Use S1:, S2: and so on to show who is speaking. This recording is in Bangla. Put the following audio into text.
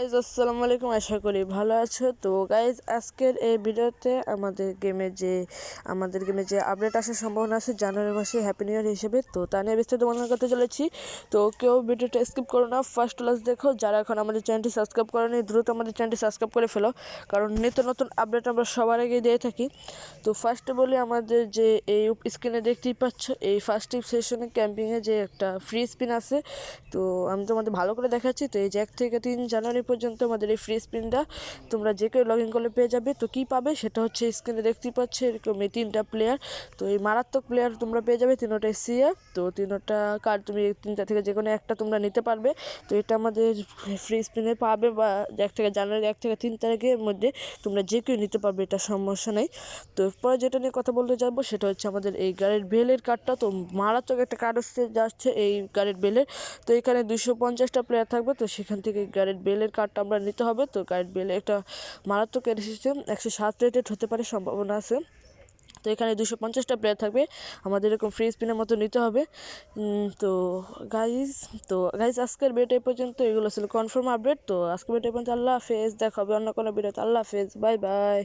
S1: গাইজ আসসালামু আলাইকুম। আশা করি ভালো আছো। তো গাইজ আজকের এই ভিডিওতে আমাদের গেমে যে, আমাদের গেমে যে আপডেট আসার সম্ভাবনা আছে জানুয়ারি মাসে হ্যাপি নিউ ইয়ার হিসেবে, তো তা নিয়ে বিস্তারিত বর্ণনা করতে চলেছি। তো কেউ ভিডিওটা স্কিপ করো না। ফার্স্ট ক্লাস দেখো, যারা এখন আমাদের চ্যানেলটি সাবস্ক্রাইব করেনি, দ্রুত আমাদের চ্যানেলটি সাবস্ক্রাইব করে ফেলো, কারণ নিত্য নতুন আপডেট আমরা সবার আগে দিয়ে থাকি। তো ফার্স্টে বলি, আমাদের যে এই স্ক্রিনে দেখতেই পাচ্ছ, এই ফার্স্ট সেশনে ক্যাম্পিংয়ে যে একটা ফ্রি স্পিন আছে। তো আমি তোমাদের ভালো করে দেখাচ্ছি। তো এই এক থেকে তিন জানুয়ারি পর্যন্ত আমাদের এই ফ্রি স্পিনটা তোমরা যে কেউ লগ ইন করলে পেয়ে যাবে। তো কী পাবে? সেটা হচ্ছে স্ক্রিনে দেখতেই পাচ্ছ, এরকম এই তিনটা প্লেয়ার তো এই মারাত্মক প্লেয়ার তোমরা পেয়ে যাবে তিনোটাই সিএফ তো তিনোটা কার্ড তুমি তিনটা থেকে যে কোনো একটা তোমরা নিতে পারবে। তো এটা আমাদের ফ্রি স্পিনে পাবে বা এক থেকে জানুয়ারি এক থেকে তিন তারিখের মধ্যে তোমরা যে কেউ নিতে পারবে, এটা সমস্যা নেই। তো পরে যেটা নিয়ে কথা বলতে যাব, সেটা হচ্ছে আমাদের এই গাড়ির বেলের কার্ডটা তো মারাত্মক একটা কার্ড হচ্ছে যাচ্ছে এই গাড়ির বেলের তো এখানে দুশো পঞ্চাশটা প্লেয়ার থাকবে, তো সেখান থেকে গাড়ির বেলের কার্ডটা আমরা নিতে হবে। তো কার্ড বিলে একটা মারাত্মক সিস্টেম একশো সাত রেটেড হতে পারে, সম্ভাবনা আছে। তো এখানে দুশো পঞ্চাশটা প্লেয়ার থাকবে, আমাদের এরকম ফ্রি স্পিনের মতো নিতে হবে। তো গাইজ তো গাইজ আজকের বেট পর্যন্ত। এগুলো ছিল কনফার্ম আপডেট তো আজকের বেট পর্যন্ত। আল্লাহ হাফেজ। দেখা হবে অন্য কোনো ভিডিওতে আল্লাহ হাফেজ। Bye bye